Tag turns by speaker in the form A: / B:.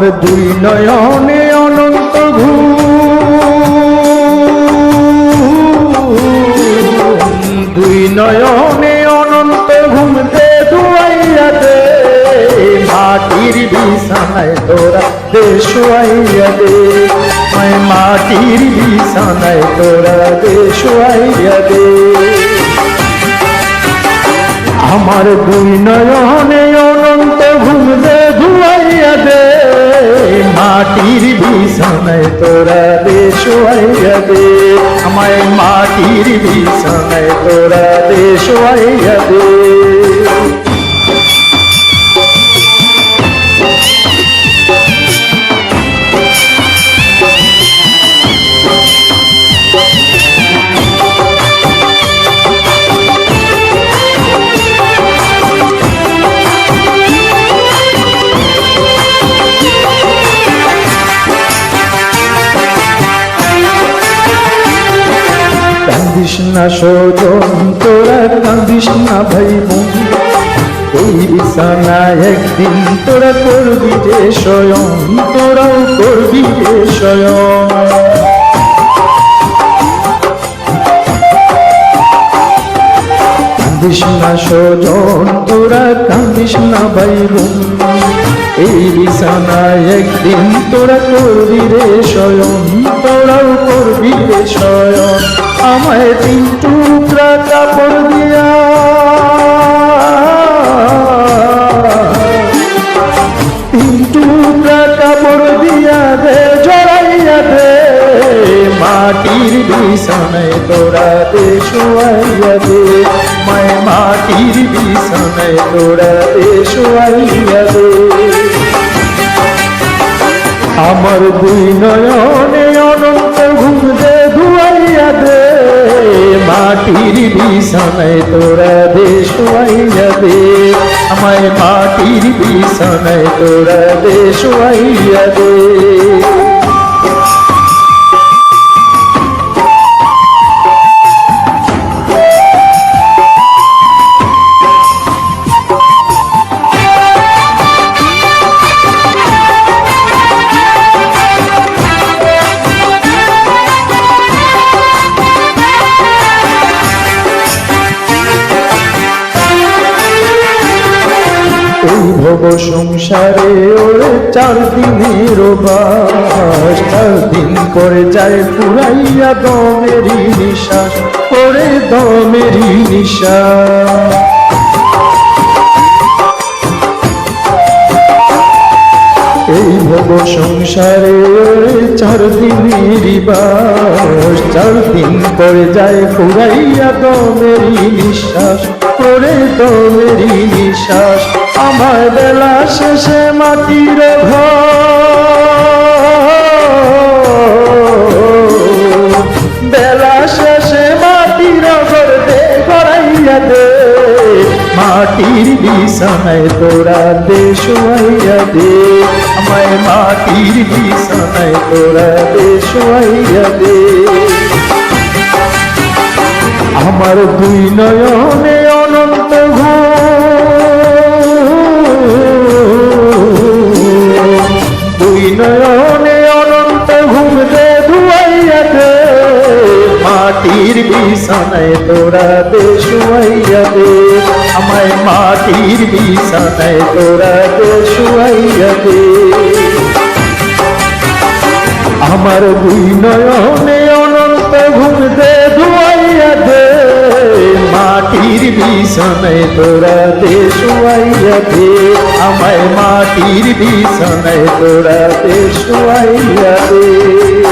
A: আমার দুই নয়নে অনন্ত ঘুম। দুই নয়নে অনন্ত ঘুম দে দুয়াইয়া মাটির বিছানায় তোরা দে। শুয়াইয়া মাটির বিছানায় তোরা দে দে। আমার দুই নয়নে অনন্ত ঘুম দে মাটির বিছানায় তোরা দে শোয়াইয়া দে। আমায় মাটির বিছানায় তোরা দে শোয়াইয়া দে। কান্দিস না সজন, তোরা কান্দিস না ভাই বোন। এই বিছানায় একদিন তোরা করবি যে স্বয়ং, তোরাও করবি যে স্বয়ং। কান্দিস না সজন, তোরা কান্দিস না ভাই বোন। এই বিছানায় একদিন তোরা করবি রে স্বয়ং, তোরাও করবি রে স্বয়ং। আমায় তিন টুকরা কাপড় দিয়া। তিন টুকরা কাপড় দিয়া দে জড়াইয়া দে মাটির বিছানায় তোরা দে শোয়াইয়া দে মায়, মাটির বিছানায় তোরা দে শোয়াইয়া দে আমার দুই নয়নে মাটির বিছানায় তোরা দে শোয়াইয়া দে আমায় মাটির বিছানায় তোরা দে শোয়াইয়া দে ভব সংসারে ওরে চার দিনের বাস চার দিন করে যায় পুরাইয়া দমেরই নিশ্বাস, ওরে দমেরই নিশ্বাস। এই ভব সংসারে চার দিনের বাস চার দিন করে যায় ফুরাইয়া দমেরই নিঃশ্বাস করে দমেরই নিঃশ্বাস। আমার বেলা শেষে মাটির বেলা শেষে মাটির ঘর দে করাইয়া দে। মাটির বিছানায় তোরা দে দে। আমায় মাটির বিছানায় তোরা দে দে। আমার দুই নয়নে মাটির বিছানায় তোরা দে শুয়াইয়া দে। আমায় মাটির বিছানায় তোরা দে শুয়াইয়া দে। আমার দুই নয়নে অনন্ত ঘুম দে ধুয়াইয়া দে। মাটির বিছানায় তোরা দে শুয়াইয়া দে। আমায় মাটির বিছানায় তোরা দে শুয়াইয়া দে।